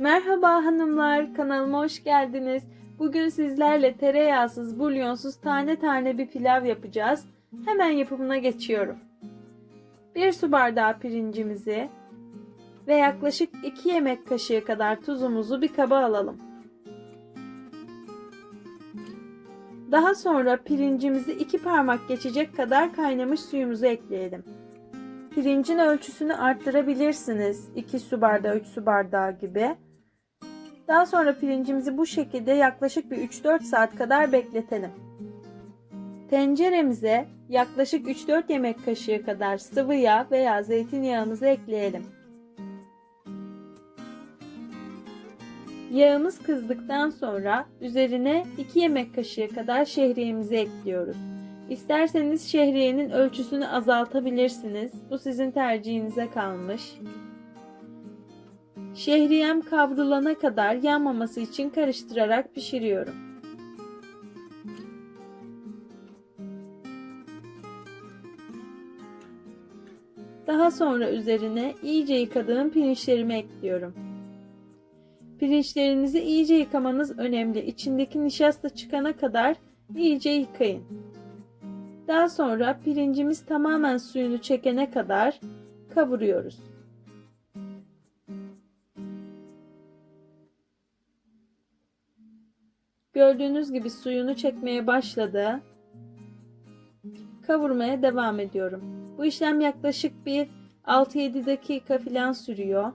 Merhaba hanımlar, kanalıma hoş geldiniz. Bugün sizlerle tereyağsız, bulyonsuz tane tane bir pilav yapacağız. Hemen yapımına geçiyorum. 1 su bardağı pirincimizi ve yaklaşık 2 yemek kaşığı kadar tuzumuzu bir kaba alalım. Daha sonra pirincimizi 2 parmak geçecek kadar kaynamış suyumuzu ekleyelim. Pirincin ölçüsünü arttırabilirsiniz. 2 su bardağı, 3 su bardağı gibi. Daha sonra pirincimizi bu şekilde yaklaşık bir 3-4 saat kadar bekletelim. Tenceremize yaklaşık 3-4 yemek kaşığı kadar sıvı yağ veya zeytinyağımızı ekleyelim. Yağımız kızdıktan sonra üzerine 2 yemek kaşığı kadar şehriyemizi ekliyoruz. İsterseniz şehriyenin ölçüsünü azaltabilirsiniz. Bu sizin tercihinize kalmış. Şehriyem kavrulana kadar yanmaması için karıştırarak pişiriyorum. Daha sonra üzerine iyice yıkadığım pirinçlerimi ekliyorum. Pirinçlerinizi iyice yıkamanız önemli. İçindeki nişasta çıkana kadar iyice yıkayın. Daha sonra pirincimiz tamamen suyunu çekene kadar kavuruyoruz. Gördüğünüz gibi suyunu çekmeye başladı. Kavurmaya devam ediyorum. Bu işlem yaklaşık bir 6-7 dakika falan sürüyor.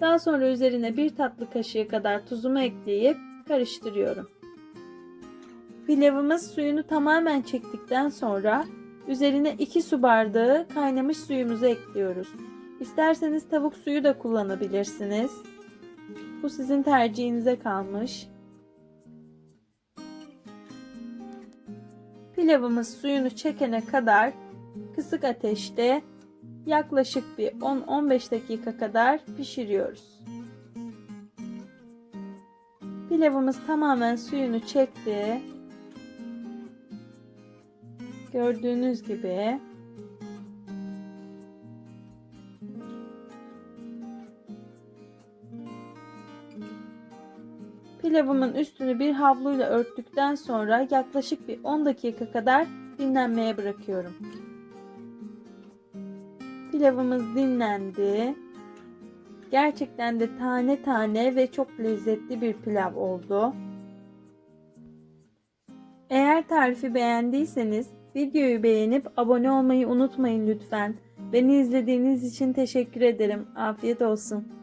Daha sonra üzerine bir tatlı kaşığı kadar tuzumu ekleyip karıştırıyorum. Pilavımız suyunu tamamen çektikten sonra üzerine 2 su bardağı kaynamış suyumuzu ekliyoruz. İsterseniz tavuk suyu da kullanabilirsiniz. Bu sizin tercihinize kalmış. Pilavımız suyunu çekene kadar kısık ateşte yaklaşık bir 10-15 dakika kadar pişiriyoruz. Pilavımız tamamen suyunu çekti. Gördüğünüz gibi Pilavımın üstünü bir havluyla örttükten sonra yaklaşık bir 10 dakika kadar dinlenmeye bırakıyorum. Pilavımız dinlendi. Gerçekten de tane tane ve çok lezzetli bir pilav oldu. Eğer tarifi beğendiyseniz videoyu beğenip abone olmayı unutmayın lütfen. Beni izlediğiniz için teşekkür ederim. Afiyet olsun.